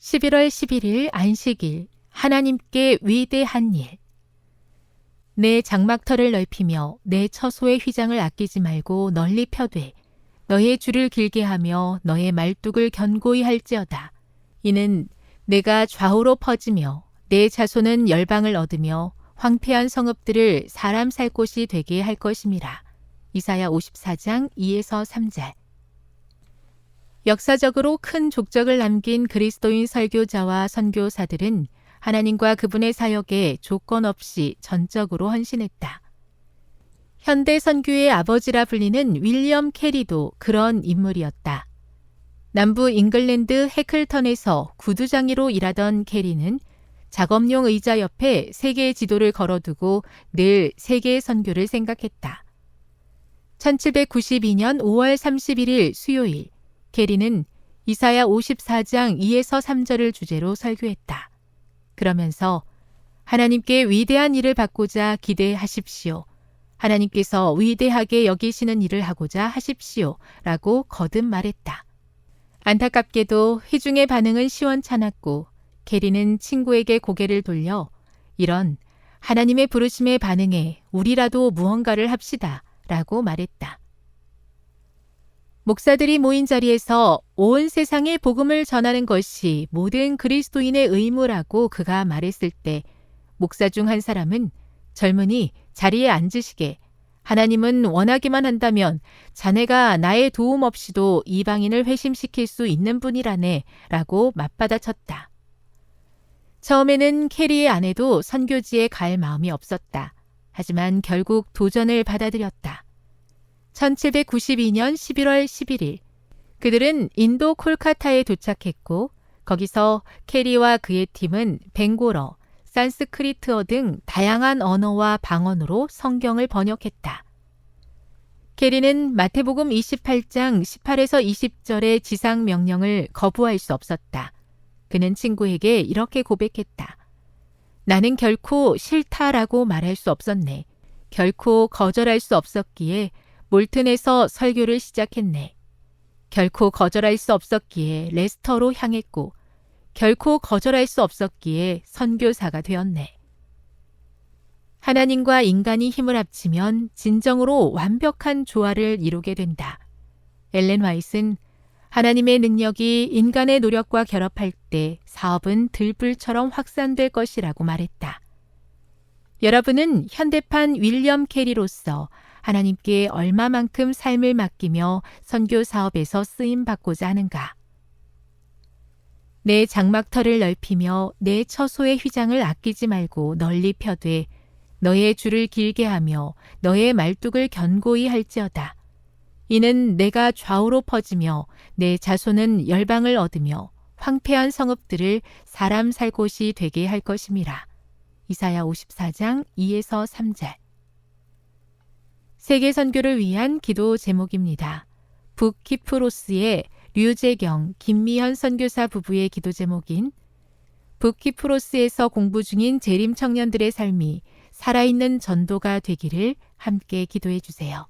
11월 11일 안식일 하나님께 위대한 일. 내 장막터를 넓히며 내 처소의 휘장을 아끼지 말고 널리 펴되 너의 줄을 길게 하며 너의 말뚝을 견고히 할지어다. 이는 내가 좌우로 퍼지며 내 자손은 열방을 얻으며 황폐한 성읍들을 사람 살 곳이 되게 할 것임이라. 이사야 54장 2에서 3절. 역사적으로 큰 족적을 남긴 그리스도인 설교자와 선교사들은 하나님과 그분의 사역에 조건 없이 전적으로 헌신했다. 현대 선교의 아버지라 불리는 윌리엄 캐리도 그런 인물이었다. 남부 잉글랜드 해클턴에서 구두장이로 일하던 캐리는 작업용 의자 옆에 세계의 지도를 걸어두고 늘 세계의 선교를 생각했다. 1792년 5월 31일 수요일, 게리는 이사야 54장 2에서 3절을 주제로 설교했다. 그러면서 하나님께 위대한 일을 받고자 기대하십시오. 하나님께서 위대하게 여기시는 일을 하고자 하십시오. 라고 거듭 말했다. 안타깝게도 회중의 반응은 시원찮았고 게리는 친구에게 고개를 돌려 이런 하나님의 부르심에 반응해 우리라도 무언가를 합시다. 라고 말했다. 목사들이 모인 자리에서 온 세상에 복음을 전하는 것이 모든 그리스도인의 의무라고 그가 말했을 때 목사 중 한 사람은 젊은이 자리에 앉으시게 하나님은 원하기만 한다면 자네가 나의 도움 없이도 이방인을 회심시킬 수 있는 분이라네 라고 맞받아쳤다. 처음에는 캐리의 아내도 선교지에 갈 마음이 없었다. 하지만 결국 도전을 받아들였다. 1792년 11월 11일 그들은 인도 콜카타에 도착했고 거기서 캐리와 그의 팀은 벵고러, 산스크리트어 등 다양한 언어와 방언으로 성경을 번역했다. 캐리는 마태복음 28장 18에서 20절의 지상 명령을 거부할 수 없었다. 그는 친구에게 이렇게 고백했다. 나는 결코 싫다라고 말할 수 없었네. 결코 거절할 수 없었기에 몰튼에서 설교를 시작했네. 결코 거절할 수 없었기에 레스터로 향했고, 결코 거절할 수 없었기에 선교사가 되었네. 하나님과 인간이 힘을 합치면 진정으로 완벽한 조화를 이루게 된다. 엘렌 화이트는 하나님의 능력이 인간의 노력과 결합할 때 사업은 들불처럼 확산될 것이라고 말했다. 여러분은 현대판 윌리엄 캐리로서 하나님께 얼마만큼 삶을 맡기며 선교 사업에서 쓰임 받고자 하는가? 내 장막터를 넓히며 내 처소의 휘장을 아끼지 말고 널리 펴되 너의 줄을 길게 하며 너의 말뚝을 견고히 할지어다. 이는 내가 좌우로 퍼지며 내 자손은 열방을 얻으며 황폐한 성읍들을 사람 살 곳이 되게 할 것임이라. 이사야 54장 2에서 3절. 세계 선교를 위한 기도 제목입니다. 북키프로스의 류재경, 김미현 선교사 부부의 기도 제목인 북키프로스에서 공부 중인 재림 청년들의 삶이 살아있는 전도가 되기를 함께 기도해 주세요.